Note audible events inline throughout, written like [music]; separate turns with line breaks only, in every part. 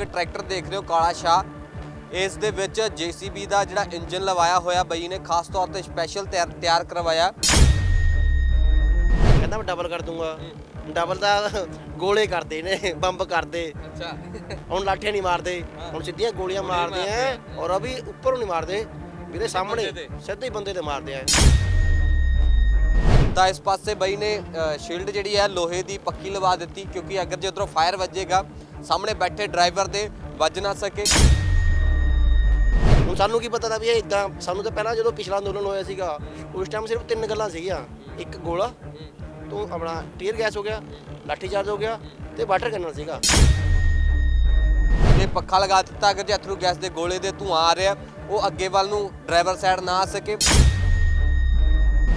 ਇੱਕ ਟਰੈਕਟਰ ਦੇਖ ਰਹੇ ਹੋ ਕਾਲਾ ਸ਼ਾਹ। ਇਸ ਦੇ ਵਿੱਚ ਜੀਸੀਬੀ ਦਾ ਜਿਹੜਾ ਇੰਜਨ ਲਵਾਇਆ ਹੋਇਆ ਬਈ ਨੇ ਖਾਸ ਤੌਰ ਤੇ ਸਪੈਸ਼ਲ ਤਿਆਰ ਕਰਵਾਇਆ।
ਕਹਿੰਦਾ ਮੈਂ ਡਬਲ ਕਰ ਦੂੰਗਾ। ਡਬਲ ਦਾ ਗੋਲੇ ਕਰਦੇ ਨੇ ਬੰਬ ਕਰਦੇ।
ਅੱਛਾ।
ਹੁਣ ਲਾਠੀਆਂ ਨਹੀਂ ਮਾਰਦੇ। ਹੁਣ ਸਿੱਧੀਆਂ ਗੋਲੀਆਂ ਮਾਰਦੇ ਆ ਔਰ ਅਭੀ ਉੱਪਰੋਂ ਨਹੀਂ ਮਾਰਦੇ। ਵੀਰੇ ਸਾਹਮਣੇ। ਸਿੱਧੇ ਹੀ ਬੰਦੇ ਤੇ ਮਾਰਦੇ ਆ।
ਤਾਂ ਇਸ ਪਾਸੇ ਬਈ ਨੇ ਸ਼ੀਲਡ ਜਿਹੜੀ ਹੈ ਲੋਹੇ ਦੀ ਪੱਕੀ ਲਵਾ ਦਿੱਤੀ ਕਿਉਂਕਿ ਅਗਰ ਜੇ ਉਧਰੋਂ ਫਾਇਰ ਵੱਜੇਗਾ ਸਾਹਮਣੇ ਬੈਠੇ ਡਰਾਈਵਰ ਦੇ ਵੱਜ ਨਾ ਸਕੇ।
ਹੁਣ ਸਾਨੂੰ ਕੀ ਪਤਾ ਤਾਂ ਵੀ ਇਹ ਇਦਾਂ ਸਾਨੂੰ ਤਾਂ ਪਹਿਲਾਂ ਜਦੋਂ ਪਿਛਲਾ ਅੰਦੋਲਨ ਹੋਇਆ ਸੀਗਾ ਉਸ ਟਾਈਮ ਸਿਰਫ ਤਿੰਨ ਗੱਲਾਂ ਸੀਗੀਆਂ। ਇੱਕ ਗੋਲਾ ਤੋਂ ਆਪਣਾ ਟੀਅਰ ਗੈਸ ਹੋ ਗਿਆ ਲਾਠੀ ਚਾਰਜ ਹੋ ਗਿਆ ਤੇ ਵਾਟਰ ਕਨਲ ਸੀਗਾ।
ਇਹ ਪੱਖਾ ਲਗਾ ਦਿੱਤਾ ਅਗਰ ਜੇ ਅਥਰੂ ਗੈਸ ਦੇ ਗੋਲੇ ਦੇ ਧੂਆਂ ਆ ਰਿਹਾ ਉਹ ਅੱਗੇ ਵੱਲ ਨੂੰ ਡਰਾਈਵਰ ਸਾਈਡ ਨਾ ਆ ਸਕੇ।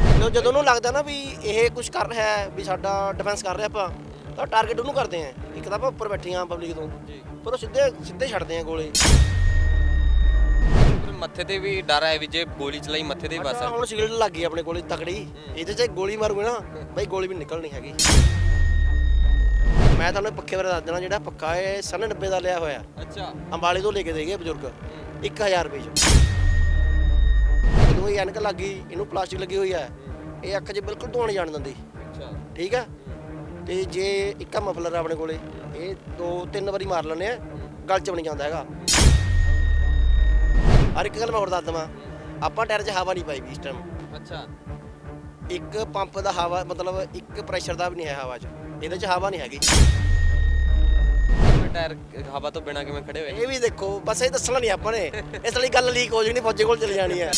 ਜਦੋਂ ਜਦੋਂ ਉਹਨੂੰ ਲੱਗਦਾ ਨਾ ਵੀ ਇਹ ਕੁਝ ਕਰ ਰਿਹਾ ਹੈ ਵੀ ਸਾਡਾ ਡਿਫੈਂਸ ਕਰ ਰਿਹਾ ਆਪਾਂ ਤਾਂ ਟਾਰਗੇਟ ਉਹਨੂੰ ਕਰਦੇ ਆ। ਇੱਕ ਤਾਂ ਆਪਾਂ ਉੱਪਰ ਬੈਠੇ ਆ ਪਬਲਿਕ ਤੋਂ। ਪਰ ਉਹ ਸਿੱਧੇ ਸਿੱਧੇ ਛੱਡਦੇ ਆ ਗੋਲੇ।
ਮੱਥੇ ਤੇ ਵੀ ਡਰ ਹੈ ਵੀ ਜੇ ਗੋਲੀ ਚਲਾਈ ਮੱਥੇ ਤੇ
ਅੱਛਾ, ਹੁਣ ਸਿਗਰਟ ਲੱਗ ਗਈ ਆਪਣੇ ਕੋਲੇ ਤਕੜੀ। ਇਹਦੇ 'ਚ ਗੋਲੀ ਮਾਰੂਗੇ ਨਾ ਬਈ ਗੋਲੀ ਵੀ ਨਿਕਲਣੀ ਹੈਗੀ। ਮੈਂ ਤੁਹਾਨੂੰ ਪੱਕੇ ਬਾਰੇ ਦੱਸ ਦੇਣਾ ਜਿਹੜਾ ਪੱਕਾ ਹੈ ਸਨ 90 ਦਾ ਲਿਆ ਹੋਇਆ।
ਅੱਛਾ।
ਅੰਬਾਲੇ ਤੋਂ ਲੈ ਕੇ ਦੇ ਗਏ ਬਜ਼ੁਰਗ। 1000 ਰੁਪਏ 'ਚ। ਇਹ ਐਨਕ ਲੱਗ ਇਹਨੂੰ ਪਲਾਸਟਿਕ ਲੱਗੀ ਹੋਈ ਹੈ। ਇਹ ਅੱਖ 'ਚ ਬਿਲਕੁਲ ਨਹੀਂ ਜਾਣ ਦਿੰਦੀ।
ਅੱਛਾ।
ਠੀਕ ਹੈ। ਤੇ ਜੇ ਇੱਕਾ ਮਫਲਰ ਆ ਆਪਣੇ ਕੋਲੇ ਇਹ ਦੋ ਤਿੰਨ ਵਾਰੀ ਮਾਰ ਲੈਂਦੇ ਆ ਗਲ 'ਚ ਵੀ ਨਹੀਂ ਜਾਂਦਾ ਹੈਗਾ। ਹਰ ਇੱਕ ਗੱਲ ਮੈਂ ਹੋਰ ਦੱਸ ਦਵਾਂ ਆਪਾਂ ਟਾਇਰ 'ਚ ਹਵਾ ਨਹੀਂ ਪਾਈ ਵੀ ਇਸ ਟਾਈਮ
ਅੱਛਾ।
ਇੱਕ ਪੰਪ ਦਾ ਹਵਾ ਮਤਲਬ ਇੱਕ ਪ੍ਰੈਸ਼ਰ ਦਾ ਵੀ ਨਹੀਂ ਹੈ ਹਵਾ 'ਚ ਇਹਦੇ 'ਚ ਹਵਾ ਨਹੀਂ ਹੈਗੀ।
ਟਾਇਰ ਹਵਾ ਤੋਂ ਬਿਨਾ ਕਿਵੇਂ ਖੜੇ ਹੋਏ?
ਇਹ ਵੀ ਦੇਖੋ ਬਸ ਇਹ ਦੱਸਣਾ ਨਹੀਂ ਆਪਾਂ ਨੇ ਇਸ ਲਈ ਗੱਲ ਲੀਕ ਹੋ ਜਾਣੀ ਫੌਜੀ ਕੋਲ ਚਲੀ ਜਾਣੀ ਹੈ।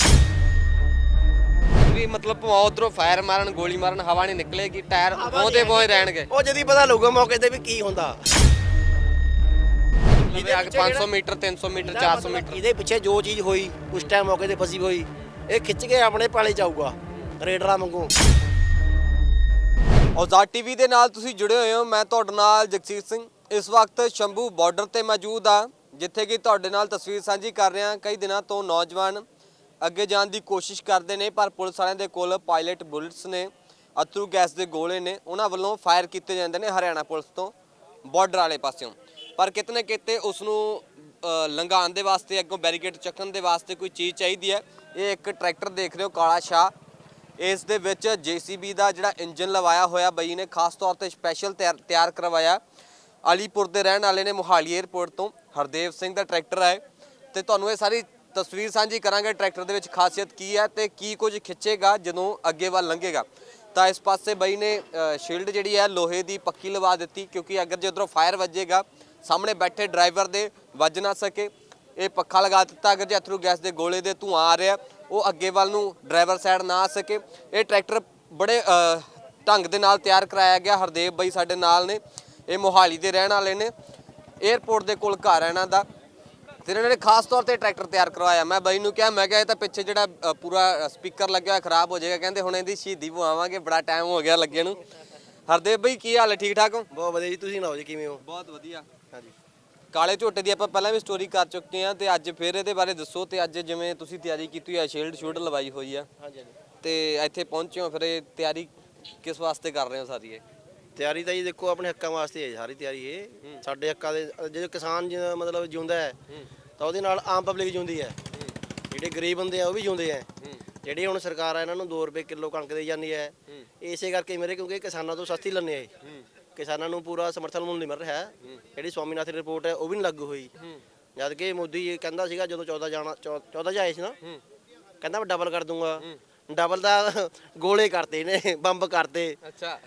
ਵੀ ਮਤਲਬ ਭਵਾ ਉਧਰੋਂ ਫਾਇਰ ਮਾਰਨ ਗੋਲੀ ਮਾਰਨ ਹਵਾ ਨਹੀਂ ਨਿਕਲੇਗੀ ਟਾਇਰ ਉਹਦੇ ਬੋਏ ਰਹਿਣਗੇ।
ਉਹ ਜਦੀ ਪਤਾ ਲੱਗੂਗਾ ਮੌਕੇ ਤੇ ਵੀ ਕੀ ਹੁੰਦਾ।
ਇਹਦੇ ਅੱਗੇ 500 ਮੀਟਰ 300 ਮੀਟਰ 400 ਮੀਟਰ।
ਇਹਦੇ ਪਿੱਛੇ ਜੋ ਚੀਜ਼ ਹੋਈ ਉਸ ਟਾਈਮ ਮੌਕੇ ਤੇ ਫਸੀ ਹੋਈ ਇਹ ਖਿੱਚ ਕੇ ਆਪਣੇ ਪਾਲੇ ਜਾਊਗਾ ਰੇਡਰਾਂ ਵਾਂਗੂ।
ਔਜ਼ਾਦ ਟੀਵੀ ਦੇ ਨਾਲ ਤੁਸੀਂ ਜੁੜੇ ਹੋਏ ਹੋ ਮੈਂ ਤੁਹਾਡੇ ਨਾਲ ਜਗਸੀਰ ਸਿੰਘ। ਇਸ ਵਕਤ ਸ਼ੰਭੂ ਬਾਰਡਰ ਤੇ ਮੌਜੂਦ ਆ ਜਿੱਥੇ ਕਿ ਤੁਹਾਡੇ ਨਾਲ ਤਸਵੀਰ ਸਾਂਝੀ ਕਰ ਰਹੇ ਕਈ ਦਿਨਾਂ ਤੋਂ ਨੌਜਵਾਨ ਅੱਗੇ ਜਾਣ ਦੀ ਕੋਸ਼ਿਸ਼ ਕਰਦੇ ਨੇ ਪਰ ਪੁਲਿਸ ਵਾਲਿਆਂ ਦੇ ਕੋਲ ਪਾਇਲਟ ਬੁਲਟਸ ਨੇ ਅਥਰੂ ਗੈਸ ਦੇ ਗੋਲੇ ਨੇ ਉਹਨਾਂ ਵੱਲੋਂ ਫਾਇਰ ਕੀਤੇ ਜਾਂਦੇ ਨੇ ਹਰਿਆਣਾ ਪੁਲਿਸ ਤੋਂ ਬਾਰਡਰ ਵਾਲੇ ਪਾਸਿਓਂ। ਪਰ ਕਿਤਨੇ ਕਿਤੇ ਉਸ ਨੂੰ ਅ, ਲੰਘਾਉਣ ਦੇ ਵਾਸਤੇ ਅੱਗੋਂ ਬੈਰੀਕੇਡ ਚੱਕਣ ਦੇ ਵਾਸਤੇ ਕੋਈ ਚੀਜ਼ ਚਾਹੀਦੀ ਹੈ। ਇਹ ਇੱਕ ਟਰੈਕਟਰ ਦੇਖ ਰਹੇ ਹੋ ਕਾਲਾ ਸ਼ਾਹ। ਇਸ ਦੇ ਵਿੱਚ ਜੀਸੀਬੀ ਦਾ ਜਿਹੜਾ ਇੰਜਨ ਲਵਾਇਆ ਹੋਇਆ ਬਈ ਨੇ ਖਾਸ ਤੌਰ ਤੇ ਸਪੈਸ਼ਲ ਤਿਆਰ ਤਿਆਰ ਕਰਵਾਇਆ। ਅਲੀਪੁਰ ਦੇ ਰਹਿਣ ਵਾਲੇ ਨੇ ਮੋਹਾਲੀ 에ਅਰਪੋਰਟ ਤੋਂ। ਹਰਦੇਵ ਸਿੰਘ ਦਾ ਟਰੈਕਟਰ ਹੈ। ਤੇ ਤੁਹਾਨੂੰ ਇਹ ਸਾਰੀ ਤਸਵੀਰ ਸਾਂਝੀ ਕਰਾਂਗੇ ਟਰੈਕਟਰ ਦੇ ਵਿੱਚ ਖਾਸੀਅਤ ਕੀ ਹੈ ਤੇ ਕੀ ਕੁਝ ਖਿੱਚੇਗਾ ਜਦੋਂ ਅੱਗੇ ਵੱਲ ਲੰਘੇਗਾ। ਤਾਂ ਇਸ ਪਾਸੇ ਬਈ ਨੇ ਸ਼ੀਲਡ ਜਿਹੜੀ ਹੈ ਲੋਹੇ ਦੀ ਪੱਕੀ ਲਵਾ ਦਿੱਤੀ ਕਿਉਂਕਿ ਅਗਰ ਜੇ ਉਧਰੋਂ ਫਾਇਰ ਵੱਜੇਗਾ, ਸਾਹਮਣੇ ਬੈਠੇ ਡਰਾਈਵਰ ਦੇ ਵੱਜ ਨਾ ਸਕੇ। ਇਹ ਪੱਖਾ ਲਗਾ ਦਿੱਤਾ ਅਗਰ ਜੇ ਅਥਰੂ ਗੈਸ ਦੇ ਗੋਲੇ ਦੇ ਧੂਆਂ ਆ ਰਿਹਾ, ਉਹ ਅੱਗੇ ਵੱਲ ਨੂੰ ਡਰਾਈਵਰ ਸਾਈਡ ਨਾ ਆ ਸਕੇ। ਇਹ ਟਰੈਕਟਰ ਬੜੇ ਢੰਗ ਦੇ ਨਾਲ ਤਿਆਰ ਕਰਾਇਆ ਗਿਆ। ਹਰਦੇਵ ਬਾਈ ਸਾਡੇ ਨਾਲ ਨੇ, ਇਹ ਮੋਹਾਲੀ ਦੇ ਰਹਿਣ ਵਾਲੇ ਨੇ। 에ਅਰਪੋਰਟ ਦੇ ਕੋਲ ਘਰ ਹੈ ਇਹਨਾਂ ਦਾ। ਤੇ ਇਹਨਾਂ ਨੇ ਖਾਸ ਤੌਰ ਤੇ ਟਰੈਕਟਰ ਤਿਆਰ ਕਰਵਾਇਆ। ਮੈਂ ਬਾਈ ਨੂੰ ਕਿਹਾ ਮੈਂ ਕਿਹਾ ਇਹ ਤਾਂ ਪਿੱਛੇ ਜਿਹੜਾ ਅ, ਪੂਰਾ ਸਪੀਕਰ ਲੱਗਿਆ ਹੋਇਆ ਖਰਾਬ ਹੋ ਜਾਏਗਾ। ਕਹਿੰਦੇ ਹੁਣ ਇਹਦੀ ਸ਼ਹੀਦੀ ਪਵਾਵਾਂਗੇ ਬੜਾ ਟਾਈਮ ਹੋ ਗਿਆ ਲੱਗੇ ਨੂੰ। ਹਰਦੇਵ ਬਾਈ ਕੀ ਹਾਲ ਹੈ? ਠੀਕ ਠਾਕ ਹੋ?
ਬਹੁਤ ਵਧੀਆ ਜੀ ਤੁਸੀਂ ਸੁਣਾਓ ਜੀ ਕਿਵੇਂ ਹੋ?
ਬਹੁਤ ਵਧੀਆ।
ਹਾਂਜੀ।
ਕਾਲੇ ਝੋਟੇ ਦੀ ਆਪਾਂ ਪਹਿਲਾਂ ਵੀ ਸਟੋਰੀ ਕਰ ਚੁੱਕੇ ਹਾਂ ਤੇ ਅੱਜ ਫਿਰ ਇਹਦੇ ਬਾਰੇ ਦੱਸੋ ਤੇ ਅੱਜ ਜਿਵੇਂ ਤੁਸੀਂ ਤਿਆਰੀ ਕੀਤੀ ਹੋਈ ਹੈ ਸ਼ੀਲਡ ਸ਼ੂਡ ਲਵਾਈ ਹੋਈ ਆ।
ਹਾਂਜੀ ਹਾਂਜੀ।
ਤੇ ਇੱਥੇ ਪਹੁੰਚੇ ਹੋ ਫਿਰ ਇਹ ਤਿਆਰੀ ਕਿਸ ਵਾਸਤੇ ਕਰ ਰਹੇ ਹੋ ਸਾਰੀ ਇਹ?
ਤਿਆਰੀ ਤਾਂ ਜੀ ਦੇਖੋ ਆਪਣੇ ਹੱਕਾਂ ਵਾਸਤੇ ਹੈ ਸਾਰੀ ਤਿਆਰੀ ਇਹ। ਸਾਡੇ ਹੱਕਾਂ ਦੇ ਜਦੋਂ ਕਿਸਾਨ ਜ- ਮਤਲਬ ਜਿਉਂਦਾ ਹੈ ਤਾਂ ਉਹਦੇ ਨਾਲ ਆਮ ਪਬਲਿਕ ਜਿਉਂਦੀ ਹੈ। ਜਿਹੜੇ ਗਰੀਬ ਬੰਦੇ ਆ ਉਹ ਵੀ ਜਿਉਂਦੇ ਆ ਜਿਹੜੀ ਹੁਣ ਸਰਕਾਰ ਆ ਇਹਨਾਂ ਨੂੰ 2 ਰੁਪਏ ਕਿਲੋ ਕਣਕ ਦੇ ਜਾਂਦੀ ਹੈ। ਇਸੇ ਕਰਕੇ ਮੇਰੇ ਕਿਉਂਕਿ ਕਿਸਾਨਾਂ ਤੋਂ ਸਸਤੀ ਲੈਂਦੇ ਆ ਇਹ। ਕਿਸਾਨਾਂ ਨੂੰ ਪੂਰਾ ਸਮਰਥਨ ਮੁੱਲ ਨਹੀਂ ਮਿਲ ਰਿਹਾ। ਜਿਹੜੀ ਸਵਾਮੀਨਾਥਨ ਰਿਪੋਰਟ ਹੈ ਉਹ ਵੀ ਨਹੀਂ ਲਾਗੂ ਹੋਈ। ਜਦ ਕਿ ਮੋਦੀ ਇਹ ਕਹਿੰਦਾ ਸੀਗਾ ਜਦੋਂ 14 ਜਾਣਾ 14 ਚ ਆਏ ਸੀ ਨਾ ਕਹਿੰਦਾ ਮੈਂ ਡਬਲ ਕਰ ਦੂੰਗਾ। ਡਬਲ ਦਾ ਗੋਲੇ ਕਰਦੇ ਨੇ ਬੰਬ ਕਰਦੇ।
ਅੱਛਾ।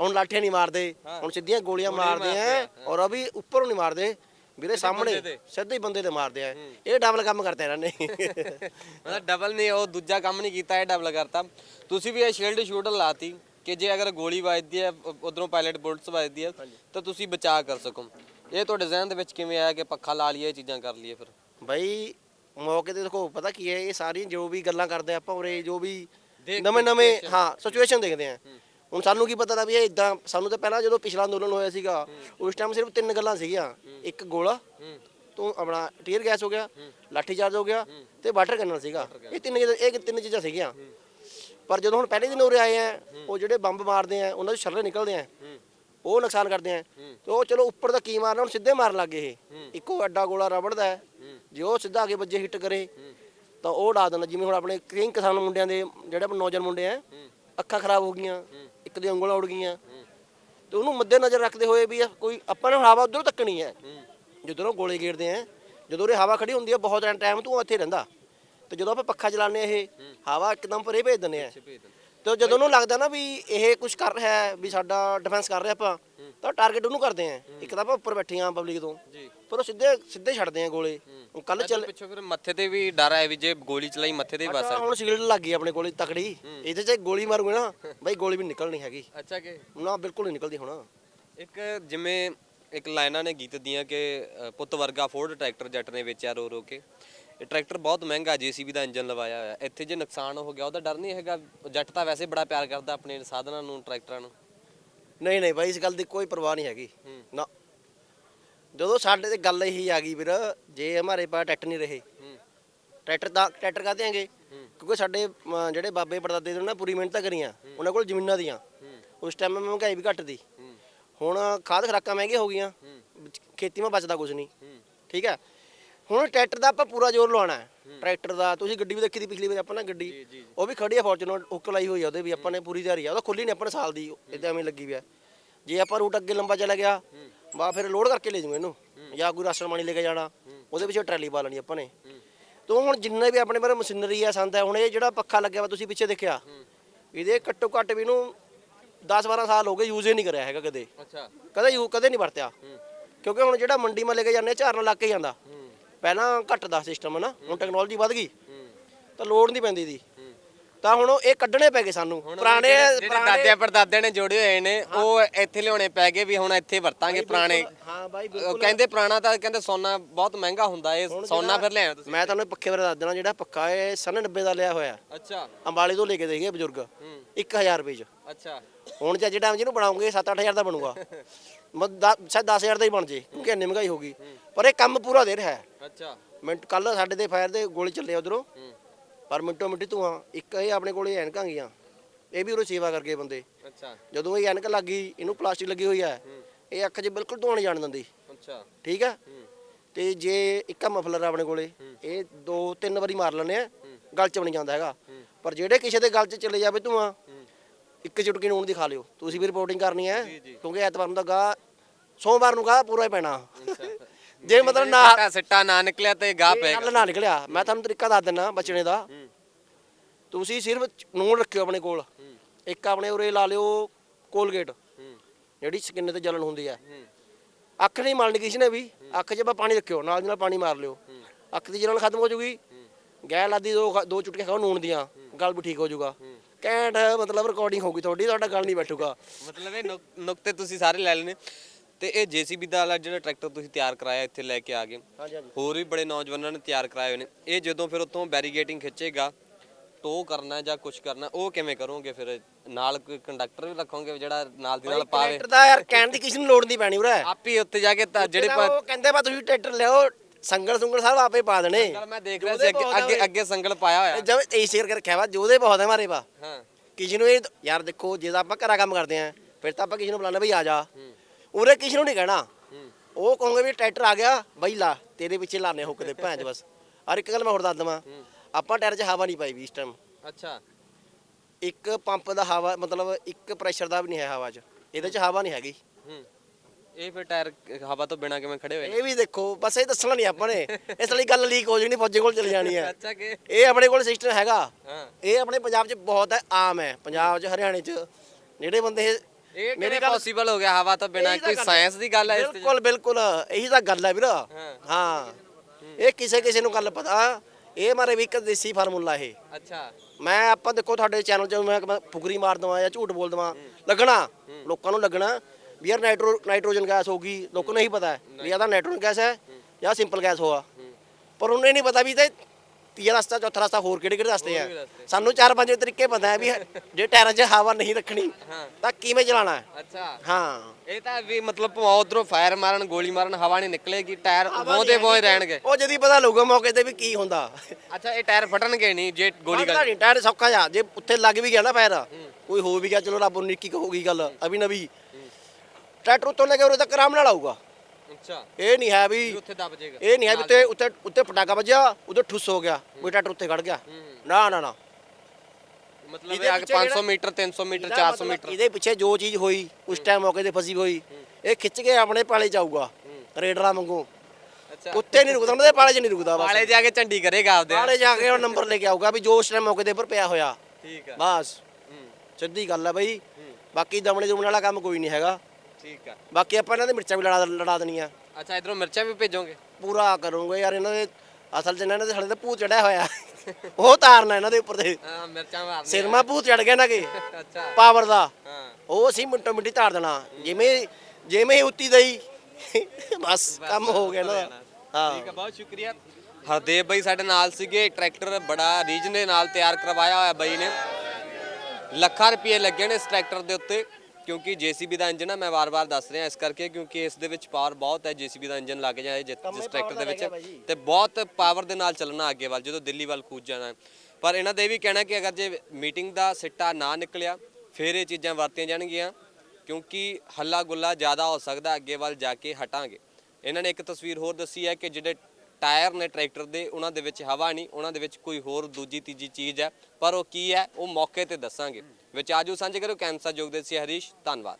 ਹੁਣ ਲਾਠੀਆਂ ਨਹੀਂ ਮਾਰਦੇ ਹੁਣ ਸਿੱਧੀਆਂ ਗੋਲੀਆਂ ਮਾਰਦੇ ਆ। ਔਰ ਅਭੀ ਉੱਪਰੋਂ ਨਹੀਂ ਮਾਰਦੇ। ਵੀਰੇ ਸਾਹਮਣੇ। ਸਿੱਧੇ ਹੀ ਬੰਦੇ ਤੇ ਮਾਰਦੇ ਆ ਇਹ ਡਬਲ ਕੰਮ ਕਰਦੇ ਇਹਨਾਂ ਨੇ।
ਮਤਲਬ ਡਬਲ ਨਹੀਂ ਉਹ ਦੂਜਾ ਕੰਮ ਨਹੀਂ ਕੀਤਾ ਇਹ ਡਬਲ ਕਰਤਾ। ਤੁਸੀਂ ਵੀ ਇਹ ਸ਼ੀਲਡ ਸ਼ੂਟ ਲਾਤੀ ਕਿ ਜੇ ਅਗਰ ਗੋਲੀ ਵੱਜਦੀ ਹੈ ਉਧਰੋਂ ਪਾਇਲਟ ਬੁਲਟਸ ਵੱਜਦੀ ਹੈ ਤਾਂ ਤੁਸੀਂ ਬਚਾਅ ਕਰ ਸਕੋ। ਇਹ ਤੁਹਾਡੇ ਜ਼ਿਹਨ ਦੇ ਵਿੱਚ ਕਿਵੇਂ ਆਇਆ ਕਿ ਪੱਖਾ ਲਾ ਲਈਏ ਇਹ ਚੀਜ਼ਾਂ ਕਰ ਲਈਏ ਫਿਰ?
ਬਾਈ ਮੌਕੇ ਤੇ ਦੇਖੋ ਪਤਾ ਕੀ ਹੈ ਇਹ ਸਾਰੀ ਜੋ ਵੀ ਗੱਲਾਂ ਕਰਦੇ ਆਪਾਂ ਉਰੇ ਜੋ ਵੀ ਨਵੇਂ ਨਵੇਂ ਹਾਂ ਸਿਚੁਏਸ਼ਨ ਦੇਖਦੇ ਆ। ਹੁਣ ਸਾਨੂੰ ਕੀ ਪਤਾ ਤਾਂ ਵੀ ਇਹ ਇਦਾਂ ਸਾਨੂੰ ਤਾਂ ਪਹਿਲਾਂ ਜਦੋਂ ਪਿਛਲਾ ਅੰਦੋਲਨ ਹੋਇਆ ਸੀਗਾ ਉਸ ਟਾਈਮ ਸਿਰਫ ਤਿੰਨ ਗੱਲਾਂ ਸੀਗੀਆਂ। ਇੱਕ ਗੋਲਾ ਤੋਂ ਆਪਣਾ ਟੀਅਰ ਗੈਸ ਹੋ ਗਿਆ ਲਾਠੀ ਚਾਰਜ ਹੋ ਗਿਆ ਤੇ ਵਾਟਰ ਕਨਲ ਸੀਗਾ। ਇਹ ਤਿੰਨ ਇਹ ਤਿੰਨ ਚੀਜ਼ਾਂ ਸੀਗੀਆਂ। ਪਰ ਜਦੋਂ ਹੁਣ ਪਹਿਲੇ ਦਿਨ ਉਰੇ ਆਏ ਆ ਉਹ ਜਿਹੜੇ ਬੰਬ ਮਾਰਦੇ ਆ ਉਹਨਾਂ ਦੇ ਛੱਲੇ ਨਿਕਲਦੇ ਆ ਉਹ ਨੁਕਸਾਨ ਕਰਦੇ ਆ। ਤੇ ਉਹ ਚਲੋ ਉੱਪਰ ਦਾ ਕੀ ਮਾਰਨਾ ਹੁਣ ਸਿੱਧੇ ਮਾਰਨ ਲੱਗੇ ਇਹ। ਇੱਕੋ ਐਡਾ ਗੋਲਾ ਰਬੜ ਦਾ ਹੈ ਜੇ ਉਹ ਸਿੱਧਾ ਅੱਗੇ ਵੱਜੇ ਹਿੱਟ ਕਰੇ ਤਾਂ ਉਹ ਉਡਾ ਦਿੰਦਾ। ਜਿਵੇਂ ਹੁਣ ਆਪਣੇ ਕਈ ਕਿਸਾਨ ਮੁੰਡਿਆਂ ਦੇ ਜਿਹੜੇ ਆਪਣੇ ਨੌਜਵਾਨ ਮੁੰਡੇ ਆ ਅੱਖਾਂ ਖਰਾਬ ਹੋ ਗਈਆਂ ਇੱਕ ਦੀ ਉਂਗਲਾਂ ਉੜ ਗਈਆਂ। ਤੇ ਉਹਨੂੰ ਮੱਦੇ ਨਜ਼ਰ ਰੱਖਦੇ ਹੋਏ ਵੀ ਇਹ ਕੋਈ ਆਪਾਂ ਨੇ ਹਵਾ ਉਧਰੋਂ ਤੱਕਣੀ ਹੈ ਜਦੋਂ ਗੋਲੇ ਗੇੜਦੇ ਆ ਜਦੋਂ ਉਹ ਹਵਾ ਖੜੀ ਹੁੰਦੀ ਹੈ ਬਹੁਤ ਟਾਈਮ ਤੂੰ ਇੱਥੇ ਰਹਿੰਦਾ। ਤੇ ਜਦੋਂ ਆਪਾਂ ਪੱਖਾ ਚਲਾਉਂਦੇ ਇਹ ਹਵਾ ਇੱਕਦਮ ਪਰੇ ਭੇਜ ਦਿੰਦੇ ਆ ਤੇ ਜਦੋਂ ਉਹਨੂੰ ਲੱਗਦਾ ਨਾ ਵੀ ਇਹ ਕੁਝ ਕਰ ਰਿਹਾ ਹੈ ਵੀ ਸਾਡਾ ਡਿਫੈਂਸ ਕਰ ਰਿਹਾ ਆਪਾਂ ਤਾਂ ਟਾਰਗੇਟ ਉਹਨੂੰ ਕਰਦੇ ਆ ਇੱਕ ਤਾਂ ਆਪਾਂ ਉੱਪਰ ਬੈਠੇ ਆ ਪਬਲਿਕ ਤੋਂ। ਪਰ ਉਹ ਸਿੱਧੇ ਸਿੱਧੇ ਛੱਡਦੇ ਆ ਗੋਲੇ। ਕੱਲ ਚੱਲ
ਪਿੱਛੋਂ ਫਿਰ ਮੱਥੇ ਤੇ ਵੀ ਡਰ ਹੈ ਵੀ ਜੇ ਗੋਲੀ ਚਲਾਈ ਮੱਥੇ ਤੇ
ਅੱਛਾ, ਹੁਣ ਸਿਗਰਟ ਲੱਗ ਗਈ ਆਪਣੇ ਕੋਲੇ ਤਕੜੀ। ਇਹਦੇ 'ਚ ਗੋਲੀ ਮਾਰੂਗੇ ਨਾ ਬਾਈ ਗੋਲੀ ਵੀ ਨਿਕਲਣੀ ਹੈਗੀ।
ਅੱਛਾ ਕਿ?
ਨਾ ਬਿਲਕੁਲ ਨਹੀਂ ਨਿਕਲਦੀ ਹੁਣ।
ਇੱਕ ਜਿਵੇਂ ਇੱਕ ਲਾਈਨਾਂ ਨੇ ਗੀਤ ਦੀਆਂ ਕਿ ਪੁੱਤ ਵਰਗਾ ਫੋਰਡ ਟਰੈਕਟਰ ਜੱਟ ਨੇ ਵੇਚਿਆ ਰੋ ਰੋ ਕੇ। ਇਹ ਟਰੈਕਟਰ ਬਹੁਤ ਮਹਿੰਗਾ ਜੀਸੀਬੀ ਦਾ ਇੰਜਨ ਲਵਾਇਆ ਹੋਇਆ। ਇੱਥੇ ਜੇ ਨੁਕਸਾਨ ਹੋ ਗਿਆ ਉਹਦਾ ਡਰ ਨਹੀਂ ਹੈਗਾ? ਜੱਟ ਤਾਂ ਵੈਸੇ ਬੜਾ ਪਿਆਰ ਕਰਦਾ ਆਪਣੇ ਸਾਧਨਾਂ ਨੂੰ ਟਰੈਕਟਰਾਂ ਨੂੰ।
ਨਹੀਂ ਨਹੀਂ ਬਾਈ ਇਸ ਗੱਲ ਦੀ ਕੋਈ ਪਰਵਾਹ ਨਹੀਂ ਹੈਗੀ। ਨਾ ਜਦੋਂ ਸਾਡੇ ਤੇ ਗੱਲ ਇਹੀ ਆ ਗਈ ਵੀਰ ਜੇ ਹਮਾਰੇ ਪਾਸ ਟਰੈਕਟਰ ਨਹੀਂ ਰਹੇ ਟਰੈਕਟਰ ਦਾ ਟਰੈਕਟਰ ਕਾਹਤੇ ਆਂਗੇ? ਕਿਉਂਕਿ ਸਾਡੇ ਅਮ, ਜਿਹੜੇ ਬਾਬੇ ਪੜਦਾਦੇ ਨੇ ਨਾ ਪੂਰੀ ਮਿਹਨਤਾਂ ਕਰੀਆਂ ਉਹਨਾਂ ਕੋਲ ਜ਼ਮੀਨਾਂ ਦੀਆਂ। ਉਸ ਟਾਈਮ ਮਹਿੰਗਾਈ ਵੀ ਘੱਟ ਦੀ ਹੁਣ ਖਾਦ ਖਰਾਕਾਂ ਮਹਿੰਗੀਆਂ ਹੋ ਗਈਆਂ। ਖੇਤੀ ਮਾ ਬਚਦਾ ਕੁਝ ਨਹੀਂ। ਠੀਕ ਹੈ ਹੁਣ ਟਰੈਕਟਰ ਦਾ ਆਪਾਂ ਪੂਰਾ ਜ਼ੋਰ ਲਾਉਣਾ ਹੈ। ਟਰੈਕਟਰ ਦਾ ਤੁਸੀਂ ਗੱਡੀ ਵੀ ਦੇਖੀ ਦੀ ਪਿਛਲੀ ਵਾਰ ਆਪਾਂ ਨਾ ਗੱਡੀ। ਉਹ ਵੀ ਖੜੀ ਆ ਫੋਰਚੂਨਰ ਹੁੱਕ ਲਾਈ ਹੋਈ ਆ ਉਹਦੇ ਵੀ। ਆਪਾਂ ਨੇ ਪੂਰੀ ਤਿਆਰੀ ਆ। ਉਹਦਾ ਖੁੱਲੀ ਨਹੀਂ ਆਪਾਂ ਨੇ ਸਾਲ ਦੀ। ਇਦਾਂ ਐਵੇਂ ਲੱਗੀ ਵੀ ਆ। ਜੇ ਆਪਾਂ ਰੂਟ ਅੱਗੇ ਲੰਬਾ ਚਲਾ ਗਿਆ ਬਾ ਫਿਰ ਲੋਡ ਕਰਕੇ ਲੈ ਜੂਗੇ ਇਹਨੂੰ। ਜਾਂ ਕੋਈ ਰਾਸ਼ਨ ਪਾਣੀ ਲੈ ਕੇ ਜਾਣਾ ਉਹਦੇ ਵਿੱਚ ਟਰਾਲੀ ਪਾ ਲੈਣੀ ਆਪਾਂ ਨੇ। ਤੋਂ ਹੁਣ ਜਿੰਨੇ ਵੀ ਆਪਣੇ ਬਾਰੇ ਮਸ਼ੀਨਰੀ ਆ ਸੰਦ ਹੈ ਹੁਣ ਇਹ ਜਿਹੜਾ ਪੱਖਾ ਲੱਗਿਆ ਵਾ ਤੁਸੀਂ ਪਿੱਛੇ ਦੇਖਿਆ ਇਹਦੇ ਘੱਟੋ ਘੱਟ ਵੀ ਇਹਨੂੰ 10 12 ਸਾਲ ਹੋ ਗਏ ਯੂਜ਼ ਹੀ ਨਹੀਂ ਕਰਿਆ ਹੈਗਾ ਕਦੇ।
ਅੱਛਾ।
ਕਦੇ ਯੂ ਕਦੇ ਨਹੀਂ ਵਰਤਿਆ। ਕਿਉਂਕਿ ਹੁਣ ਜਿਹੜਾ ਮੰਡੀ ਮਾ ਲੈ ਕੇ ਜਾਂਦੇ ਝਾਰਨ ਲੱਗ ਕੇ ਜਾਂਦਾ। ਪਹਿਲਾਂ ਘੱਟ ਦਾ ਸਿਸਟਮ ਹੈ ਨਾ ਹੁਣ ਟੈਕਨੋਲੋਜੀ ਵੱਧ ਗਈ। ਤਾਂ ਲੋੜ ਨਹੀਂ ਪੈਂਦੀ ਦੀ ਤਾਂ ਹੁਣ ਉਹ ਇਹ ਕੱਢਣੇ ਪੈ ਗਏ ਸਾਨੂੰ। ਪੁਰਾਣੇ
ਦਾਦੇ ਪੜਦਾਦੇ ਨੇ ਜੋੜੇ ਹੋਏ ਨੇ ਉਹ ਇੱਥੇ ਲਿਆਉਣੇ ਪੈ ਗਏ ਵੀ ਹੁਣ ਇੱਥੇ ਵਰਤਾਂਗੇ ਪੁਰਾਣੇ।
ਹਾਂ ਬਾਈ
ਉਹ ਕਹਿੰਦੇ ਪੁਰਾਣਾ ਤਾਂ ਕਹਿੰਦੇ ਸੋਨਾ ਬਹੁਤ ਮਹਿੰਗਾ ਹੁੰਦਾ ਇਹ ਸੋਨਾ ਫਿਰ ਲਿਆਏ ਤੁਸੀਂ।
ਮੈਂ ਤੁਹਾਨੂੰ ਪੱਖੇ ਬਾਰੇ ਦੱਸ ਦੇਣਾ ਜਿਹੜਾ ਪੱਖਾ ਇਹ ਸਨ 90 ਦਾ ਲਿਆ ਹੋਇਆ।
ਅੱਛਾ।
ਅੰਬਾਲੇ ਤੋਂ ਲੈ ਕੇ ਦੇਗੇ ਬਜ਼ੁਰਗ। 1000 ਰੁਪਏ ਚ।
ਅੱਛਾ।
ਹੁਣ ਜੇ ਜਿਹੜਾ ਜਿਹਨੂੰ ਬਣਾਉਂਗੇ 7-8000 ਦਾ ਬਣੂਗਾ। [laughs] ਸ਼ਾਇਦ 10000 ਦਾ ਹੀ ਬਣ ਜੇ ਕਿਉਂਕਿ ਇੰਨੀ ਮਹਿੰਗਾਈ ਹੋ ਗਈ। ਪਰ ਇਹ ਕੰਮ ਪੂਰਾ ਦੇ ਰਿਹਾ ਹੈ।
ਅੱਛਾ।
ਮਿੰਟ ਕੱਲ ਸਾਡੇ ਤੇ ਫਾਇਰ ਦੇ ਗੋਲੀ ਚੱਲੇ ਉਧਰੋਂ। ਪਰ ਮਿੰਟੋ ਮਿੰਟੀ ਧੂਆਂ ਇੱਕ ਇਹ ਆਪਣੇ ਕੋਲੇ ਐਨਕਾਂ ਗਈਆਂ। ਇਹ ਵੀ ਉਹਨੂੰ ਸੇਵਾ ਕਰਕੇ ਬੰਦੇ।
ਅੱਛਾ।
ਜਦੋਂ ਇਹ ਐਨਕ ਲੱਗੀ ਇਹਨੂੰ ਪਲਾਸਟਿਕ ਲੱਗੀ ਹੋਈ ਹੈ। ਇਹ ਅੱਖ 'ਚ ਬਿਲਕੁਲ ਧੂਆਂ ਨਹੀਂ ਜਾਣ ਦਿੰਦੀ।
ਅੱਛਾ।
ਠੀਕ ਹੈ? ਤੇ ਜੇ ਇੱਕਾ ਮਫਲਰ ਆ ਆਪਣੇ ਕੋਲੇ ਇਹ ਦੋ ਤਿੰਨ ਵਾਰੀ ਮਾਰ ਲੈਂਦੇ ਆ ਗਲ 'ਚ ਵੀ ਨਹੀਂ ਜਾਂਦਾ ਹੈਗਾ। ਪਰ ਜਿਹੜੇ ਕਿਸੇ ਦੇ ਗਲ 'ਚ ਚਲੇ ਜਾਵੇ ਧੂਆਂ ਇੱਕ ਚੁਟਕੀ ਨੂਣ ਦੀ ਖਾ ਲਿਓ। ਤੁਸੀਂ ਵੀ ਰਿਪੋਰਟਿੰਗ ਕਰਨੀ ਹੈ ਕਿਉਂਕਿ ਐਤਵਾਰ ਨੂੰ ਤਾਂ ਗਾ ਸੋਮਵਾਰ ਨੂੰ ਗਾ ਪੂਰਾ ਹੀ ਪੈਣਾ। ਜੇ ਮਤਲਬ ਨਾ
ਸਿੱਟਾ ਸਿੱਟਾ ਨਾ ਨਿਕਲਿਆ ਤੇ ਗਾਹ ਪੈ
ਗੱਲ ਨਾ ਨਿਕਲਿਆ। ਮੈਂ ਤੁਹਾਨੂੰ ਤਰੀਕਾ ਦੱਸ ਦਿੰਦਾ ਬਚਣੇ ਦਾ। ਤੁਸੀਂ ਸਿਰਫ ਨੂਣ ਰੱਖਿਓ ਆਪਣੇ ਕੋਲ। ਇੱਕ ਆਪਣੇ ਉਰੇ ਲਾ ਲਿਓ ਕੋਲਗੇਟ। ਜਿਹੜੀ ਸਕਿਨ ਤੇ ਜਲਨ ਹੁੰਦੀ ਹੈ। ਅੱਖ ਨਹੀਂ ਮਲਣੀ ਕਿਸੇ ਨੇ ਵੀ। ਅੱਖ 'ਚ ਬਾ ਪਾਣੀ ਰੱਖਿਓ। ਨਾਲ ਦੀ ਨਾਲ ਪਾਣੀ ਮਾਰ ਲਿਓ। ਅੱਖ ਦੀ ਜਲਨ ਖਤਮ ਹੋ ਜੂਗੀ। ਗੈਲ ਲਾਦੀ ਦੋ ਦੋ ਚੁਟਕੀਆਂ ਖਾਓ ਨੂਣ ਦੀਆਂ। ਗਲ ਵੀ ਠੀਕ ਹੋ ਜਾਊਗਾ ਕੈਂਟ ਮਤਲਬ ਰਿਕਾਰਡਿੰਗ ਹੋਊਗੀ ਤੁਹਾਡੀ। ਤੁਹਾਡਾ ਗਲ ਨਹੀਂ ਬੈਠੂਗਾ।
ਮਤਲਬ ਇਹ ਨੁਕ- ਨੁਕਤੇ ਤੁਸੀਂ ਸਾਰੇ ਲੈ ਲੈਣੇ। ਤੇ ਇਹ ਜੀਸੀਬੀ ਦਾ ਵਾਲਾ ਜਿਹੜਾ ਟਰੈਕਟਰ ਤੁਸੀਂ ਤਿਆਰ ਕਰਾਇਆ ਇੱਥੇ ਲੈ ਕੇ ਆ ਗਏ।
ਹਾਂਜੀ ਹਾਂਜੀ।
ਹੋਰ ਵੀ ਬੜੇ ਨੌਜਵਾਨਾਂ ਨੇ ਤਿਆਰ ਕਰਾਏ ਹੋਏ ਨੇ। ਇਹ ਜਦੋਂ ਫਿਰ ਉੱਥੋਂ ਬੈਰੀਗੇਟਿੰਗ ਖਿੱਚੇਗਾ ਟੋ ਕਰਨਾ ਜਾਂ ਕੁਝ ਕਰਨਾ ਉਹ ਕਿਵੇਂ ਕਰੋਗੇ ਫਿਰ? ਨਾਲ ਕੋਈ ਕੰਡਕਟਰ ਵੀ ਰੱਖੋਗੇ ਜਿਹੜਾ ਨਾਲ ਦੀ ਨਾਲ ਪਾਵੇ?
ਟਰੈਕਟਰ ਦਾ ਯਾਰ ਕਹਿਣ ਦੀ ਕਿਸੇ ਨੂੰ ਲੋੜ ਨਹੀਂ ਪੈਣੀ ਵੀਰੇ
ਆਪ ਉੱਥੇ ਜਾ ਕੇ ਤਾਂ ਜਿਹੜੇ
ਉਹ ਕਹਿੰਦੇ ਬਾ ਤੁਸੀਂ ਟਰੈਕਟਰ ਲਿਆਓ ਸੰਗਲ ਸੁੰਗਲ ਸਭ ਆਪੇ ਪਾ ਦੇਣੇ।
ਚੱਲ ਮੈਂ ਦੇਖ ਰਿਹਾ ਸੀ ਅੱਗੇ ਅੱਗੇ ਅੱਗੇ ਸੰਗਲ ਪਾਇਆ ਹੋਇਆ।
ਜਦ ਇਹ ਸ਼ੇਅਰ ਕਰ ਰੱਖਿਆ ਵਾ ਜੋਦੇ ਬਹੁਤ ਹੈ ਮਾਰੇ ਪਾ
ਹਾਂ।
ਕਿਸੇ ਨੂੰ ਇਹ ਯਾਰ ਦੇਖੋ ਜੇ ਤਾਂ ਆਪਾਂ ਘਰਾਂ ਕੰਮ ਕਰਦੇ ਆਂ ਫਿਰ ਤਾਂ ਆਪਾਂ ਕਿਸੇ ਨੂੰ ਬੁਲਾਣਾ ਬਈ ਆ ਜਾ। ਉਰੇ ਕਿਸੇ ਨੂੰ ਨਹੀਂ ਕਹਿਣਾ? ਉਹ ਕਹੋਗੇ ਵੀ ਟਰੈਕਟਰ ਆ ਗਿਆ ਬਈ ਲਾ ਤੇਰੇ ਪਿੱਛੇ ਲਾਣੇ ਹੁੱਕ ਦੇ ਭੈਣ ਚ ਬਸ। ਔਰ ਇੱਕ ਗੱਲ ਮੈਂ ਹੋਰ ਦੱਸ ਦਵਾਂ। ਆਪਾਂ ਟਾਇਰ 'ਚ ਹਵਾ ਨਹੀਂ ਪਾਈ ਵੀ ਇਸ ਟਾਈਮ
ਅੱਛਾ।
ਇੱਕ ਪੰਪ ਦਾ ਹਵਾ ਮਤਲਬ ਇੱਕ ਪ੍ਰੈਸ਼ਰ ਦਾ ਵੀ ਨਹੀਂ ਹੈ ਹਵਾ 'ਚ। ਇਹਦੇ 'ਚ ਹਵਾ ਨਹੀਂ ਹੈਗੀ।
ਹੂੰ। ਇਹ ਫਿਰ ਟਾਇਰ ਹਵਾ ਤੋਂ ਬਿਨਾ ਕਿਵੇਂ ਖੜੇ ਹੋਏ
ਇਹ ਵੀ ਦੇਖੋ ਬਸ ਇਹ ਦੱਸਣਾ ਨਹੀਂ ਆਪਾਂ ਨੇ। ਇਸ ਲਈ ਗੱਲ ਲੀਕ ਹੋ ਜਾਣੀ ਫੌਜੀ ਕੋਲ ਚਲੇ ਜਾਣੀ ਹੈ।
ਅੱਛਾ ਕਿ?
ਇਹ ਆਪਣੇ ਕੋਲ ਸਿਸਟਮ ਹੈਗਾ। ਇਹ ਆਪਣੇ ਪੰਜਾਬ 'ਚ ਬਹੁਤ ਹੈ ਆਮ ਹੈ। ਪੰਜਾਬ 'ਚ ਹਰਿਆਣੇ 'ਚ। ਜਿਹੜੇ ਬੰਦੇ
ਇਹ ਕਿਵੇਂ ਪੋਸੀਬਲ ਹੋ ਗਿਆ ਹਵਾ ਤੋਂ ਬਿਨਾ
ਇਹੀ
ਕੋਈ ਸਾਇੰਸ ਦੀ ਗੱਲ ਹੈ ਇਸ ਤੇ
ਬਿਲਕੁਲ ਬਿਲਕੁਲ ਇਹੀ ਤਾਂ ਗੱਲ ਹੈ ਵੀਰ। ਹਾਂ। ਇਹ ਕਿਸੇ ਕਿਸੇ ਨੂੰ ਗੱਲ ਪਤਾ। ਇਹ ਮਾਰੇ ਵੀ ਇੱਕ ਦੇਸੀ ਫਾਰਮੂਲਾ ਇਹ।
ਅੱਛਾ।
ਮੈਂ ਆਪਾਂ ਦੇਖੋ ਤੁਹਾਡੇ ਚੈਨਲ 'ਚ ਮੈਂ ਮੈਂ ਫੁਕਰੀ ਮਾਰ ਦਵਾਂ ਜਾਂ ਝੂਠ ਬੋਲ ਦਵਾਂ। ਲੱਗਣਾ। ਲੋਕਾਂ ਨੂੰ ਲੱਗਣਾ ਵੀ ਯਾਰ ਨਾਈਟ੍ਰੋ ਨਾਈਟ੍ਰੋਜਨ ਗੈਸ ਹੋਗੀ ਲੋਕਾਂ ਨੂੰ ਨਹੀਂ ਪਤਾ ਵੀ ਇਹ ਤਾਂ ਨਾਈਟ੍ਰੋਜਨ ਗੈਸ ਹੈ ਜਾਂ ਸਿੰਪਲ ਗੈਸ ਹੋਆ। ਪਰ ਉਹਨੂੰ ਇਹ ਨਹੀਂ ਪਤਾ ਵੀ ਤੇ ਤੀਆ ਰਸਤਾ ਚੌਥਾ ਰਸਤਾ ਹੋਰ ਕਿਹੜੇ ਕਿਹੜੇ ਰਸਤੇ ਆ? ਸਾਨੂੰ ਚਾਰ ਪੰਜ ਤਰੀਕੇ ਪਤਾ ਹੈ ਵੀ ਜੇ ਟਾਇਰਾਂ 'ਚ ਹਵਾ ਨਹੀਂ ਰੱਖਣੀ ਤਾਂ ਕਿਵੇਂ ਚਲਾਉਣਾ? ਹੈ
ਅੱਛਾ।
ਹਾਂ।
ਇਹ ਤਾਂ ਵੀ ਮਤਲਬ ਉਧਰੋਂ ਫਾਇਰ ਮਾਰਨ ਗੋਲੀ ਮਾਰਨ ਹਵਾ ਨਹੀਂ ਨਿਕਲੇਗੀ ਟਾਇਰ ਵੋਦੇ ਵੋਏ ਰਹਿਣਗੇ।
ਉਹ ਜਦੀ ਪਤਾ ਲੱਗੂਗਾ ਮੌਕੇ ਤੇ ਵੀ ਕੀ ਹੁੰਦਾ।
ਅੱਛਾ ਇਹ ਟਾਇਰ ਫਟਣਗੇ ਨਹੀਂ ਜੇ ਗੋਲੀ
ਨਹੀਂ ਟਾਇਰ ਸੌਖਾ ਜਾ ਜੇ ਉੱਥੇ ਲੱਗ ਵੀ ਗਿਆ ਨਾ ਪੈਰ ਕੋਈ ਹੋ ਵੀ ਗਿਆ ਚਲੋ ਰੱਬ ਨੂੰ ਨਿੱਕੀ ਕਹੂਗੀ ਗੱਲ ਅਭੀ ਨਵੀ ਟਰੈਕਟਰ ਉੱਤੋਂ ਲੈ ਕੇ ਉਰੇ ਤੱਕ ਆਰਾਮ ਨਾਲ ਆਊਗਾ।
ਅੱਛਾ।
ਇਹ ਨਹੀਂ ਹੈ
ਵੀ ਉੱਥੇ ਦਬ ਜਾਏਗਾ
ਇਹ ਨਹੀਂ ਹੈ ਵੀ ਉੱਤੇ ਉੱਤੇ ਉੱਤੇ ਪਟਾਕਾ ਵੱਜਿਆ ਉਧਰ ਠੁੱਸ ਹੋ ਗਿਆ ਕੋਈ ਟਰੈਕਟਰ ਉੱਤੇ ਖੜ ਗਿਆ। ਨਾ ਨਾ ਨਾ।
ਮਤਲਬ ਇਹ
ਪਿੱਛੇ
500
ਜਿਹੜਾ-
ਮੀਟਰ 300 ਮੀਟਰ
ਇਹਦਾ
400
ਮਤਲਬ
ਮੀਟਰ।
ਇਹਦੇ ਪਿੱਛੇ ਜੋ ਚੀਜ਼ ਹੋਈ ਉਸ ਟਾਈਮ ਮੌਕੇ ਤੇ ਫਸੀ ਹੋਈ ਇਹ ਖਿੱਚ ਕੇ ਆਪਣੇ ਪਾਲੇ ਜਾਊਗਾ ਰੇਡਰਾਂ ਵਾਂਗੂ।
ਅੱਛਾ।
ਉੱਤੇ ਨਹੀਂ ਰੁਕਦਾ ਉਹਨਾਂ ਦੇ ਪਾਲੇ 'ਚ ਨਹੀਂ ਰੁਕਦਾ ਬਸ।
ਵਾਲੇ ਜਾ ਕੇ ਝੰਡੀ ਕਰੇਗਾ ਆਪਦੇ
ਪਾਲੇ ਜਾ ਕੇ ਉਹ ਨੰਬਰ ਲੈ ਕੇ ਆਊਗਾ ਵੀ ਜੋ ਉਸ ਟਾਈਮ ਮੌਕੇ ਦੇ ਉੱਪਰ ਪਿਆ ਹੋਇਆ।
ਠੀਕ ਆ।
ਬਸ। ਸਿੱਧੀ ਗੱਲ ਹੈ ਬਈ। ਬਾਕੀ ਦਮਣੇ ਦੁਮਣੇ ਵਾਲਾ ਕੰਮ ਕੋਈ ਨਹੀਂ ਹੈਗਾ।
ਠੀਕ ਆ।
ਬਾਕੀ ਆਪਾਂ ਇਹਨਾਂ ਦੇ ਮਿਰਚਾਂ ਵੀ ਲੜਾ ਲੜਾ ਦੇਣੀਆਂ।
ਅੱਛਾ ਇਧਰੋਂ ਮਿਰਚਾਂ ਵੀ ਭੇਜੋਗੇ?
ਪੂਰਾ ਕਰੂੰਗੇ ਯਾਰ ਇਹਨਾਂ ਦੇ ਅਸਲ 'ਚ ਇਹਨਾਂ ਦੇ ਸਾਡੇ ਤੇ ਭੂਤ ਚੜਿਆ ਹੋਇਆ। [laughs] ਉਹ ਤਾਰਨਾ ਇਹਨਾਂ ਦੇ ਉੱਪਰ ਤੇ।
ਹਾਂ ਮਿਰਚਾਂ ਮਾਰਨੀਆਂ।
ਸਿਰਮਾ ਭੂਤ ਚੜ ਗਿਆ ਨਾ ਕਿ। [laughs]
ਅੱਛਾ।
ਪਾਵਰ ਦਾ।
ਹਾਂ।
ਉਹ ਅਸੀਂ ਮਿੰਟੋ ਮਿੰਟੀ ਤਾਰ ਦੇਣਾ। ਜਿਵੇਂ ਜਿਵੇਂ ਹੀ ਉੱਤੀ ਦਈ। [laughs] ਬਸ ਕੰਮ ਹੋ ਗਿਆ ਹਾਂ
ਠੀਕ ਹੈ ਬਹੁਤ ਸ਼ੁਕਰੀਆ। ਹਰਦੇਵ ਬਾਈ ਸਾਡੇ ਨਾਲ ਸੀਗੇ। ਟਰੈਕਟਰ ਬੜਾ ਰੀਜਨ ਦੇ ਨਾਲ ਤਿਆਰ ਕਰਵਾਇਆ ਹੋਇਆ ਬਾਈ ਨੇ। ਲੱਖਾਂ ਰੁਪਏ ਲੱਗੇ ਨੇ ਇਸ ਟਰੈਕਟਰ ਦੇ ਉੱਤੇ। ਕਿਉਂਕਿ ਜੀਸੀਬੀ ਦਾ ਇੰਜਨ ਆ ਮੈਂ ਵਾਰ-ਵਾਰ ਦੱਸ ਰਿਹਾ ਇਸ ਕਰਕੇ ਕਿਉਂਕਿ ਇਸ ਦੇ ਵਿੱਚ ਪਾਵਰ ਬਹੁਤ ਹੈ ਜੀਸੀਬੀ ਦਾ ਇੰਜਨ ਲੱਗ ਜਾਏ ਜਿਸ ਟਰੈਕਟਰ ਦੇ ਵਿੱਚ। ਤੇ ਬਹੁਤ ਪਾਵਰ ਦੇ ਨਾਲ ਚੱਲਣਾ ਅੱਗੇ ਵੱਲ ਜਦੋਂ ਦਿੱਲੀ ਵੱਲ ਕੂਦ ਜਾਣਾ ਹੈ। ਪਰ ਇਹਨਾਂ ਦਾ ਇਹ ਵੀ ਕਹਿਣਾ ਕਿ ਅਗਰ ਜੇ ਮੀਟਿੰਗ ਦਾ ਸਿੱਟਾ ਨਾ ਨਿਕਲਿਆ ਫਿਰ ਇਹ ਚੀਜ਼ਾਂ ਵਰਤੀਆਂ ਜਾਣਗੀਆਂ ਕਿਉਂਕਿ ਹੱਲਾ ਗੁੱਲਾ ਜ਼ਿਆਦਾ ਹੋ ਸਕਦਾ ਅੱਗੇ ਵੱਲ ਜਾ ਕੇ ਹਟਾਂਗੇ ਇਹਨਾਂ ਨੇ ਇੱਕ ਤਸਵੀਰ ਹੋਰ ਦੱਸੀ ਹੈ ਕਿ ਜਿਹੜੇ ਟਾਇਰ ਨੇ ਟਰੈਕਟਰ ਦੇ ਉਹਨਾਂ ਦੇ ਵਿੱਚ ਹਵਾ ਨਹੀਂ ਉਹਨਾਂ ਦੇ ਵਿੱਚ ਕੋਈ ਹੋਰ ਦੂਜੀ ਤੀਜੀ ਚੀਜ਼ ਹੈ ਪਰ ਉਹ ਕੀ ਹੈ ਉਹ ਮੌਕੇ ਤੇ ਦੱਸਾਂਗੇ ਵਿੱਚ ਆਜੂ ਸਾਂਝੇ ਕਰੋ ਕੈਂਸਾ ਜੋਗਦੇ ਸੀ ਹਰੀਸ਼ ਧੰਨਵਾਦ।